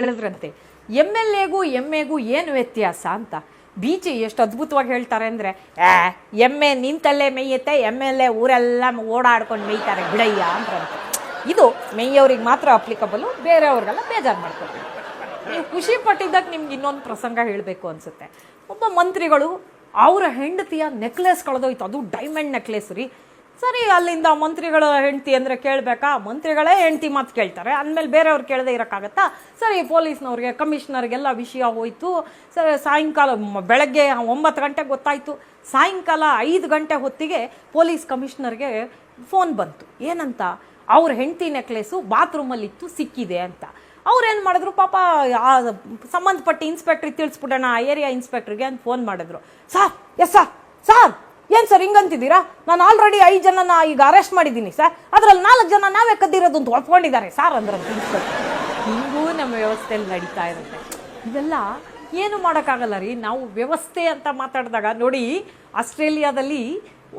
ಹೇಳಿದ್ರಂತೆ, M L ಎಗೂ M ಎಗೂ ಏನು ವ್ಯತ್ಯಾಸ ಅಂತ? ಬೀಚಿ ಎಷ್ಟು ಅದ್ಭುತವಾಗಿ ಹೇಳ್ತಾರೆ ಅಂದರೆ ಎಮ್ಮೆ ನಿಂತಲ್ಲೇ ಮೇಯುತ್ತೆ, ಎಂ ಎಲ್ ಎ ಊರೆಲ್ಲ ಓಡಾಡ್ಕೊಂಡು ಮೇಯ್ತಾರೆ ಬಿಡಯ್ಯ ಅಂದ್ರಂತೆ. ಇದು ಮೇಯ್ಯವ್ರಿಗೆ ಮಾತ್ರ ಅಪ್ಲಿಕಬಲು ಬೇರೆಯವ್ರಿಗೆಲ್ಲ ಬೇಜಾರು ಮಾಡ್ಕೊಳ್ತಾರೆ. ನೀವು ಖುಷಿ ಪಟ್ಟಿದ್ದಾಗ ನಿಮ್ಗೆ ಇನ್ನೊಂದು ಪ್ರಸಂಗ ಹೇಳಬೇಕು ಅನ್ಸುತ್ತೆ. ಒಬ್ಬ ಮಂತ್ರಿಗಳು ಅವರ ಹೆಂಡತಿಯ ನೆಕ್ಲೆಸ್ ಕಳೆದೋಯ್ತು. ಅದು ಡೈಮಂಡ್ ನೆಕ್ಲೆಸ್ ರೀ. ಸರಿ, ಅಲ್ಲಿಂದ ಮಂತ್ರಿಗಳ ಹೆಂಡತಿ ಅಂದರೆ ಕೇಳಬೇಕಾ? ಮಂತ್ರಿಗಳೇ ಹೆಂಡತಿ ಮಾತು ಕೇಳ್ತಾರೆ. ಅಂದಮೇಲೆ ಬೇರೆಯವ್ರು ಕೇಳದೆ ಇರೋಕ್ಕಾಗತ್ತಾ? ಸರಿ, ಪೊಲೀಸ್ನವ್ರಿಗೆ ಕಮಿಷನರ್ಗೆಲ್ಲ ವಿಷಯ ಹೋಯಿತು. ಸರಿ, ಸಾಯಂಕಾಲ ಬೆಳಗ್ಗೆ ಒಂಬತ್ತು ಗಂಟೆಗೆ ಗೊತ್ತಾಯಿತು. ಸಾಯಂಕಾಲ ಐದು ಗಂಟೆ ಹೊತ್ತಿಗೆ ಪೊಲೀಸ್ ಕಮಿಷನರ್ಗೆ ಫೋನ್ ಬಂತು. ಏನಂತ? ಅವ್ರ ಹೆಂಡತಿ ನೆಕ್ಲೇಸು ಬಾತ್ರೂಮಲ್ಲಿತ್ತು, ಸಿಕ್ಕಿದೆ ಅಂತ. ಅವ್ರೇನು ಮಾಡಿದ್ರು? ಪಾಪ, ಆ, ಸಂಬಂಧಪಟ್ಟ ಇನ್ಸ್ಪೆಕ್ಟ್ರಿಗೆ ತಿಳಿಸ್ಬಿಡೋಣ, ಆ ಏರಿಯಾ ಇನ್ಸ್ಪೆಕ್ಟ್ರಿಗೆ ಅಂತ ಫೋನ್ ಮಾಡಿದ್ರು. Sir, yes sir, sir! ಏನು ಸರ್ ಹಿಂಗಂತಿದ್ದೀರಾ? ನಾನು ಆಲ್ರೆಡಿ ಐದು ಜನನ ಈಗ ಅರೆಸ್ಟ್ ಮಾಡಿದ್ದೀನಿ ಸರ್ ಅದರಲ್ಲಿ ನಾಲ್ಕು ಜನ ನಾವೇ ಕದ್ದಿರೋದು ಅಂತ ಒಪ್ಕೊಂಡಿದ್ದಾರೆ ಸರ್ ಅಂದ್ರೆ ಹಿಂಗೂ ನಮ್ಮ ವ್ಯವಸ್ಥೆಯಲ್ಲಿ ನಡೀತಾ ಇರುತ್ತೆ. ಇದೆಲ್ಲ ಏನು ಮಾಡೋಕ್ಕಾಗಲ್ಲ ರೀ? ನಾವು ವ್ಯವಸ್ಥೆ ಅಂತ ಮಾತಾಡಿದಾಗ ನೋಡಿ ಆಸ್ಟ್ರೇಲಿಯಾದಲ್ಲಿ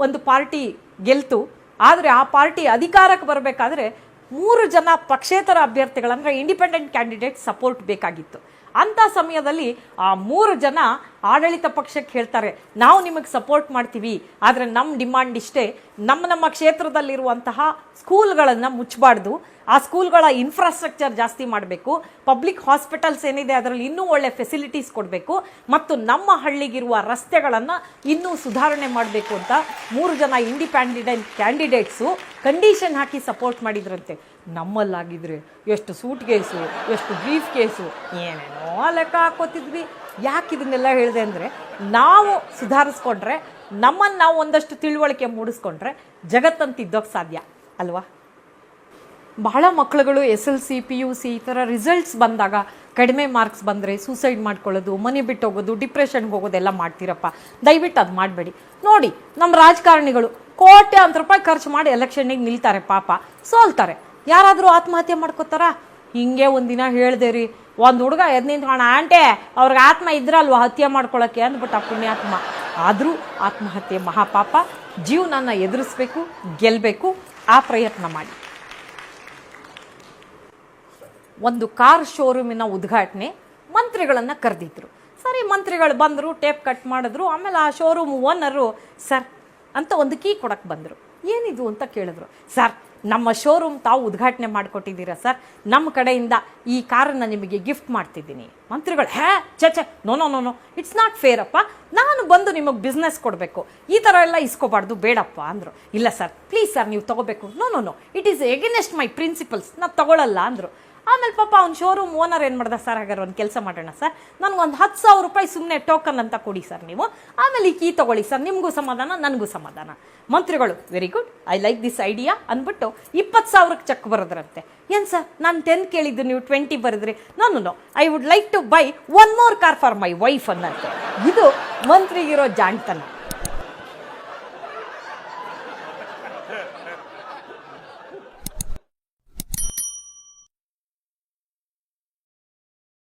ಒಂದು ಪಾರ್ಟಿ ಗೆಲ್ತು. ಆದರೆ ಆ ಪಾರ್ಟಿ ಅಧಿಕಾರಕ್ಕೆ ಬರಬೇಕಾದ್ರೆ ಮೂರು ಜನ ಪಕ್ಷೇತರ ಅಭ್ಯರ್ಥಿಗಳಂದ್ರೆ ಇಂಡಿಪೆಂಡೆಂಟ್ ಕ್ಯಾಂಡಿಡೇಟ್ ಸಪೋರ್ಟ್ ಬೇಕಾಗಿತ್ತು. ಅಂಥ ಸಮಯದಲ್ಲಿ ಆ ಮೂರು ಜನ ಆಡಳಿತ ಪಕ್ಷಕ್ಕೆ ಹೇಳ್ತಾರೆ, ನಾವು ನಿಮಗೆ ಸಪೋರ್ಟ್ ಮಾಡ್ತೀವಿ, ಆದರೆ ನಮ್ಮ ಡಿಮಾಂಡ್ ಇಷ್ಟೇ. ನಮ್ಮ ನಮ್ಮ ಕ್ಷೇತ್ರದಲ್ಲಿರುವಂತಹ ಸ್ಕೂಲ್ಗಳನ್ನು ಮುಚ್ಚಬಾರ್ದು ಆ ಸ್ಕೂಲ್ಗಳ ಇನ್ಫ್ರಾಸ್ಟ್ರಕ್ಚರ್ ಜಾಸ್ತಿ ಮಾಡಬೇಕು. ಪಬ್ಲಿಕ್ ಹಾಸ್ಪಿಟಲ್ಸ್ ಏನಿದೆ, ಅದರಲ್ಲಿ ಇನ್ನೂ ಒಳ್ಳೆ ಫೆಸಿಲಿಟೀಸ್ ಕೊಡಬೇಕು. ಮತ್ತು ನಮ್ಮ ಹಳ್ಳಿಗಿರುವ ರಸ್ತೆಗಳನ್ನು ಇನ್ನೂ ಸುಧಾರಣೆ ಮಾಡಬೇಕು ಅಂತ ಮೂರು ಜನ ಇಂಡಿಪೆಂಡಿಡೆಂಟ್ ಕ್ಯಾಂಡಿಡೇಟ್ಸು ಕಂಡೀಷನ್ ಹಾಕಿ ಸಪೋರ್ಟ್ ಮಾಡಿದ್ರಂತೆ. ನಮ್ಮಲ್ಲಾಗಿದ್ರೆ ಎಷ್ಟು ಸೂಟ್ ಕೇಸು ಎಷ್ಟು ಬ್ರೀಫ್ ಕೇಸು ಏನೇನೋ ಲೆಕ್ಕ ಹಾಕೋತಿದ್ವಿ ಯಾಕೆ ಇದನ್ನೆಲ್ಲ ಹೇಳಿದೆ ಅಂದರೆ, ನಾವು ಸುಧಾರಿಸ್ಕೊಂಡ್ರೆ, ನಮ್ಮನ್ನು ನಾವು ಒಂದಷ್ಟು ತಿಳುವಳಿಕೆ ಮೂಡಿಸ್ಕೊಂಡ್ರೆ ಜಗತ್ತಂತ ತಿದ್ದೋಕ್ಕೆ ಸಾಧ್ಯ, ಅಲ್ವಾ? ಬಹಳ ಮಕ್ಕಳುಗಳು S L C, P U C ಈ ಥರ ರಿಸಲ್ಟ್ಸ್ ಬಂದಾಗ ಕಡಿಮೆ ಮಾರ್ಕ್ಸ್ ಬಂದರೆ ಸೂಸೈಡ್ ಮಾಡ್ಕೊಳ್ಳೋದು, ಮನೆ ಬಿಟ್ಟು ಹೋಗೋದು ಡಿಪ್ರೆಷನ್ಗೆ ಹೋಗೋದೆಲ್ಲ ಮಾಡ್ತೀರಪ್ಪ. ದಯವಿಟ್ಟು ಅದು ಮಾಡಬೇಡಿ. ನೋಡಿ ನಮ್ಮ ರಾಜಕಾರಣಿಗಳು ಕೋಟ್ಯಾಂತರ ರೂಪಾಯಿ ಖರ್ಚು ಮಾಡಿ ಎಲೆಕ್ಷನ್ನಿಗೆ ನಿಲ್ತಾರೆ ಪಾಪ. ಸೋಲ್ತಾರೆ. ಯಾರಾದರೂ ಆತ್ಮಹತ್ಯೆ ಮಾಡ್ಕೋತಾರಾ? ಹಿಂಗೆ ಒಂದಿನ ಹೇಳಿದೆ ರೀ. ಒಂದು ಹುಡುಗ ಎದ್ ನಿಂತ್ಕೋಣ ಆಂಟೆ, ಅವ್ರಿಗೆ ಆತ್ಮ ಇದ್ರಲ್ವ ಹತ್ಯೆ ಮಾಡ್ಕೊಳ್ಳೋಕ್ಕೆ ಪುಣ್ಯ ಪುಣ್ಯಾತ್ಮ. ಆದರೂ ಆತ್ಮಹತ್ಯೆ ಮಹಾಪಾಪ. ಜೀವನನ ಎದುರಿಸ್ಬೇಕು ಗೆಲ್ಲಬೇಕು ಆ ಪ್ರಯತ್ನ ಮಾಡಿ. ಒಂದು ಕಾರ್ ಶೋರೂಮಿನ ಉದ್ಘಾಟನೆ ಮಂತ್ರಿಗಳನ್ನು ಕರೆದಿದ್ರು. ಸರಿ, ಮಂತ್ರಿಗಳು ಬಂದರು, ಟೇಪ್ ಕಟ್ ಮಾಡಿದ್ರು. ಆಮೇಲೆ ಆ ಶೋರೂಮ್ ಓನರು, ಸರ್ ಅಂತ ಒಂದು ಕೀ ಕೊಡಕ್ಕೆ ಬಂದರು. ಏನಿದು ಅಂತ ಕೇಳಿದ್ರು, ಸರ್, ನಮ್ಮ ಶೋರೂಮ್ ತಾವು ಉದ್ಘಾಟನೆ ಮಾಡಿಕೊಟ್ಟಿದ್ದೀರಾ ಸರ್? ನಮ್ಮ ಕಡೆಯಿಂದ ಈ ಕಾರನ್ನು ನಿಮಗೆ ಗಿಫ್ಟ್ ಮಾಡ್ತಿದ್ದೀನಿ. ಮಂತ್ರಿಗಳು ಹ್ಯಾ ಛೆ no no no no it's not fair ಅಪ್ಪ. ನಾನು ಬಂದು ನಿಮಗೆ ಬಿಸ್ನೆಸ್ ಕೊಡಬೇಕು. ಈ ಥರ ಎಲ್ಲ ಇಸ್ಕೋಬಾರ್ದು, ಬೇಡಪ್ಪ. ಅಂದರು. ಇಲ್ಲ, ಸರ್ ಪ್ಲೀಸ್ ಸರ್, ನೀವು ತೊಗೋಬೇಕು. No no no it is against my principles ನಾನು ತಗೊಳ್ಳಲ್ಲ ಅಂದರು. ಆಮೇಲೆ ಪಾಪ ಅವ್ನ ಶೋರೂಮ್ ಓನರ್ ಏನು ಮಾಡ್ದೆ? ಸರ್, ಹಾಗಾದ್ರೆ ಒಂದು ಕೆಲಸ ಮಾಡೋಣ, ಸರ್. ನನಗೊಂದು ಹತ್ತು ಸಾವಿರ ರೂಪಾಯಿ ಸುಮ್ಮನೆ ಟೋಕನ್ ಅಂತ ಕೊಡಿ, ಸರ್, ನೀವು. ಆಮೇಲೆ ಈ ಕೀ ತೊಗೊಳ್ಳಿ, ಸರ್. ನಿಮಗೂ ಸಮಾಧಾನ, ನನಗೂ ಸಮಾಧಾನ. ಮಂತ್ರಿಗಳು very good I like this idea ಅಂದ್ಬಿಟ್ಟು ಇಪ್ಪತ್ತು ಸಾವಿರಕ್ಕೆ ಚೆಕ್ ಬರೋದ್ರಂತೆ. ಏನು, ಸರ್? ನಾನು ಟೆನ್ ಕೇಳಿದ್ದು, ನೀವು ಟ್ವೆಂಟಿ ಬರೆದ್ರಿ. ನಾನು no I would like to buy one more car for my wife ಅನ್ನಂತೆ ಇದು ಮಂತ್ರಿಗಿರೋ ಜಾಣ್ತನ.